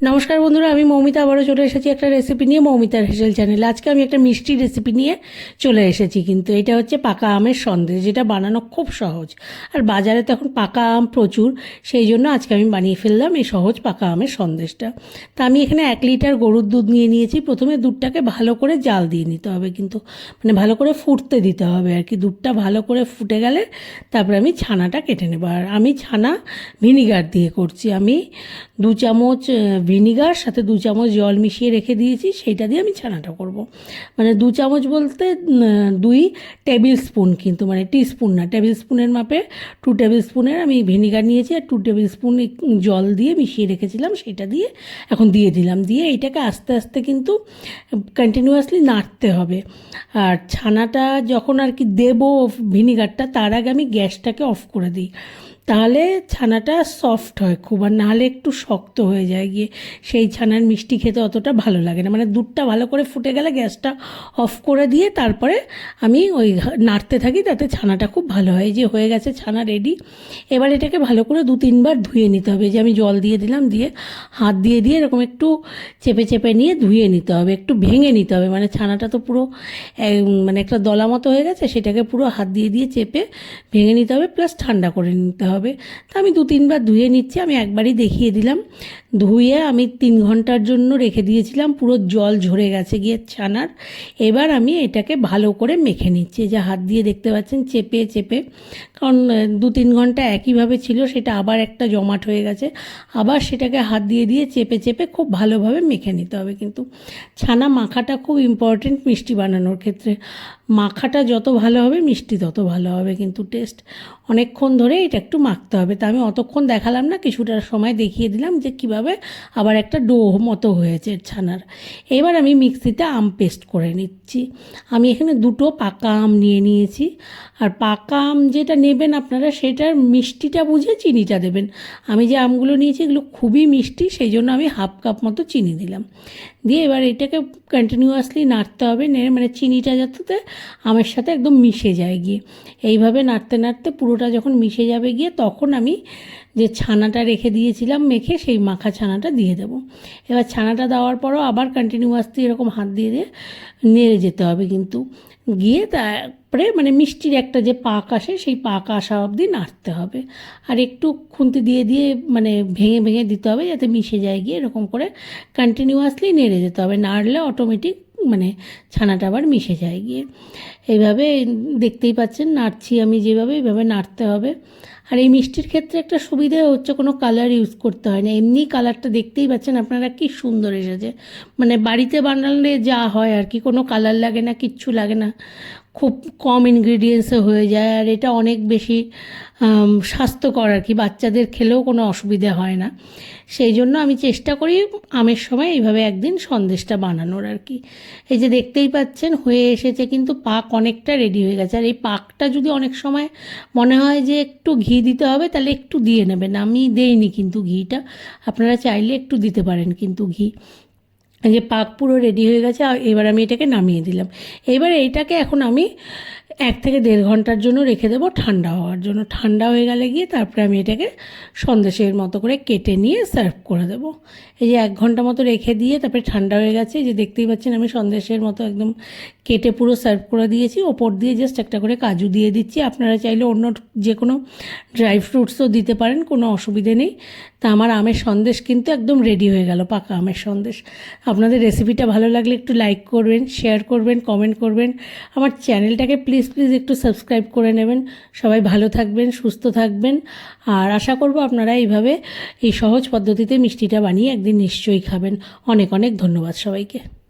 নমস্কার বন্ধুরা, আমি মৌমিতা আবারও চলে এসেছি একটা রেসিপি নিয়ে মৌমিতার হেসেল চ্যানেলে আজকে আমি একটা মিষ্টি রেসিপি নিয়ে চলে এসেছি কিন্তু এটা হচ্ছে পাকা আমের সন্দেশ, যেটা বানানো খুব সহজ। আর বাজারে তো এখন পাকা আম প্রচুর, সেই জন্য আজকে আমি বানিয়ে ফেললাম এই সহজ পাকা আমের সন্দেশটা। তা আমি এখানে এক লিটার গরুর দুধ নিয়ে নিয়েছি, প্রথমে দুধটাকে ভালো করে জাল দিয়ে নিতে হবে কিন্তু মানে ভালো করে ফুটতে দিতে হবে আর কি। দুধটা ভালো করে ফুটে গেলে তারপরে আমি ছানাটা কেটে নেব। আর আমি ছানা ভিনিগার দিয়ে করছি। আমি দু চামচ ভিনিগার, সাথে দু চামচ জল মিশিয়ে রেখে দিয়েছি, সেইটা দিয়ে আমি ছানাটা করব। মানে দু চামচ বলতে দুই টেবিল স্পুন কিন্তু মানে টি স্পুন না টেবিল স্পুনের মাপে টু টেবিল স্পুনের আমি ভিনিগার নিয়েছি আর টু টেবিল স্পুন জল দিয়ে মিশিয়ে রেখেছিলাম, সেটা দিয়ে এখন দিয়ে দিলাম। দিয়ে এইটাকে আস্তে আস্তে কিন্তু কন্টিনিউয়াসলি নাড়তে হবে। আর ছানাটা যখন আর কি দেবো ভিনিগারটা তার আগে আমি গ্যাসটাকে অফ করে দিই। তাহলে ছানাটা সফট হয় খুব, আর নাহলে একটু শক্ত হয়ে যায় গিয়ে। সেই ছানার মিষ্টি খেতে অতটা ভালো লাগে না। মানে দুধটা ভালো করে ফুটে গেলে গ্যাসটা অফ করে দিয়ে তারপরে আমি ওই নাড়তে থাকি তাতে ছানাটা খুব ভালো হয়। যে হয়ে গেছে ছানা রেডি এবার এটাকে ভালো করে দু তিনবার ধুয়ে নিতে হবে। যে আমি জল দিয়ে দিলাম, দিয়ে হাত দিয়ে দিয়ে এরকম একটু চেপে চেপে নিয়ে ধুয়ে নিতে হবে। একটু ভেঙে নিতে হবে। মানে ছানাটা তো পুরো মানে একটা দলা মতো হয়ে গেছে, সেটাকে পুরো হাত দিয়ে দিয়ে চেপে ভেঙে নিতে হবে প্লাস ঠান্ডা করে নিতে হবে তা আমি দু তিনবার ধুয়ে নিচ্ছি, আমি একবারই দেখিয়ে দিলাম। ধুয়ে আমি তিন ঘণ্টার জন্য রেখে দিয়েছিলাম, পুরো জল ঝরে গেছে গিয়ে ছানার। এবার আমি এটাকে ভালো করে মেখে নিচ্ছি যে হাত দিয়ে দেখতে পাচ্ছেন, চেপে চেপে। কারণ দু তিন ঘণ্টা একইভাবে ছিল, সেটা আবার একটা জমাট হয়ে গেছে। আবার সেটাকে হাত দিয়ে দিয়ে চেপে চেপে খুব ভালোভাবে মেখে নিতে হবে। কিন্তু ছানা মাখাটা খুব ইম্পর্টেন্ট মিষ্টি বানানোর ক্ষেত্রে। মাখাটা যত ভালো হবে, মিষ্টি তত ভালো হবে কিন্তু টেস্ট অনেকক্ষণ ধরে এটা একটু মাখতে হবে। তা আমি অতক্ষণ দেখালাম না, কিছুটা সময় দেখিয়ে দিলাম যে কীভাবে আবার একটা ডো মতো হয়েছে ছানার। এবার আমি মিক্সিতে আম পেস্ট করে নিচ্ছি। আমি এখানে দুটো পাকা আম নিয়ে নিয়েছি। আর পাকা আম যেটা নেবেন আপনারা সেটার মিষ্টিটা বুঝে চিনিটা দেবেন। আমি যে আমগুলো নিয়েছি এগুলো খুবই মিষ্টি, সেই জন্য আমি হাফ কাপ মতো চিনি দিলাম। দিয়ে এবার এটাকে কন্টিনিউয়াসলি নাড়তে হবে, নেড়ে মানে চিনিটা যাতে আমের সাথে একদম মিশে যায় গিয়ে। এইভাবে নাড়তে নাড়তে পুরোটা যখন মিশে যাবে গিয়ে তখন আমি যে ছানাটা রেখে দিয়েছিলাম মেখে সেই মাখা ছানাটা দিয়ে দেবো। এবার ছানাটা দেওয়ার পরও আবার কন্টিনিউয়াসলি এরকম হাত দিয়ে দিয়ে নেড়ে যেতে হবে কিন্তু। গিয়ে তারপরে মানে মিষ্টির একটা যে পাক আসে, সেই পাক আসা অবধি নাড়তে হবে। আর একটু খুন্তি দিয়ে দিয়ে মানে ভেঙে ভেঙে দিতে হবে যাতে মিশে যায় গিয়ে, এরকম করে কন্টিনিউয়াসলি নেড়ে যেতে হবে। নাড়লে অটোমেটিক মানে ছানাটা আবার মিশে যায় গিয়ে। এইভাবে দেখতেই পাচ্ছেন, নাড়ছি আমি যেভাবে, এইভাবে নাড়তে হবে। আর এই মিষ্টির ক্ষেত্রে একটা সুবিধা হচ্ছে কোনো কালার ইউজ করতে হয় না। এমনি কালারটা দেখতেই পাচ্ছেন, আপনারা কি সুন্দর এসেছে। মানে বাড়িতে বানালে যা হয় আর কি, কোনো কালার লাগে না, কিচ্ছু লাগে না। খুব কম ইনগ্রিডিয়েন্টসে হয়ে যায় আর এটা অনেক বেশি স্বাস্থ্যকর আর কি, বাচ্চাদের খেলেও কোনো অসুবিধে হয় না। সেই জন্য আমি চেষ্টা করি আমের সময় এইভাবে একদিন সন্দেশটা বানানোর আর কি। এই যে দেখতেই পাচ্ছেন, হয়ে এসেছে কিন্তু পাক অনেকটা রেডি হয়ে গেছে। আর এই পাকটা যদি অনেক সময় মনে হয় যে একটু ঘি দিতে হবে, তাহলে একটু দিয়ে নেবেন। আমি দেইনি কিন্তু ঘিটা। আপনারা চাইলে একটু দিতে পারেন কিন্তু ঘি। যে পাক পুরো রেডি হয়ে গেছে এবার আমি এটাকে নামিয়ে দিলাম। এবার এইটাকে এখন আমি এক থেকে দেড় ঘণ্টার জন্য রেখে দেবো ঠান্ডা হওয়ার জন্য। ঠান্ডা হয়ে গেলে গিয়ে তারপরে আমি এটাকে সন্দেশের মতো করে কেটে নিয়ে সার্ভ করে দেবো। এই যে এক ঘণ্টা মতো রেখে দিয়ে তারপরে ঠান্ডা হয়ে গেছে যে দেখতেই পাচ্ছেন আমি সন্দেশের মতো একদম কেটে পুরো সার্ভ করে দিয়েছি। ওপর দিয়ে জাস্ট একটা করে কাজু দিয়ে দিচ্ছি। আপনারা চাইলে অন্য যে কোনো ড্রাই ফ্রুটসও দিতে পারেন, কোনো অসুবিধে নেই। তা আমার আমের সন্দেশ কিন্তু একদম রেডি হয়ে গেল, পাকা আমের সন্দেশ। আপনাদের রেসিপিটা ভালো লাগলে একটু লাইক করবেন শেয়ার করবেন কমেন্ট করবেন। আমার চ্যানেলটাকে প্লিজ প্লিজ একটু সাবস্ক্রাইব করে নেবেন। সবাই ভালো থাকবেন, সুস্থ থাকবেন। আর আশা করব আপনারা এইভাবে এই সহজ পদ্ধতিতে মিষ্টিটা বানিয়ে একদিন নিশ্চয়ই খাবেন। অনেক অনেক ধন্যবাদ সবাইকে।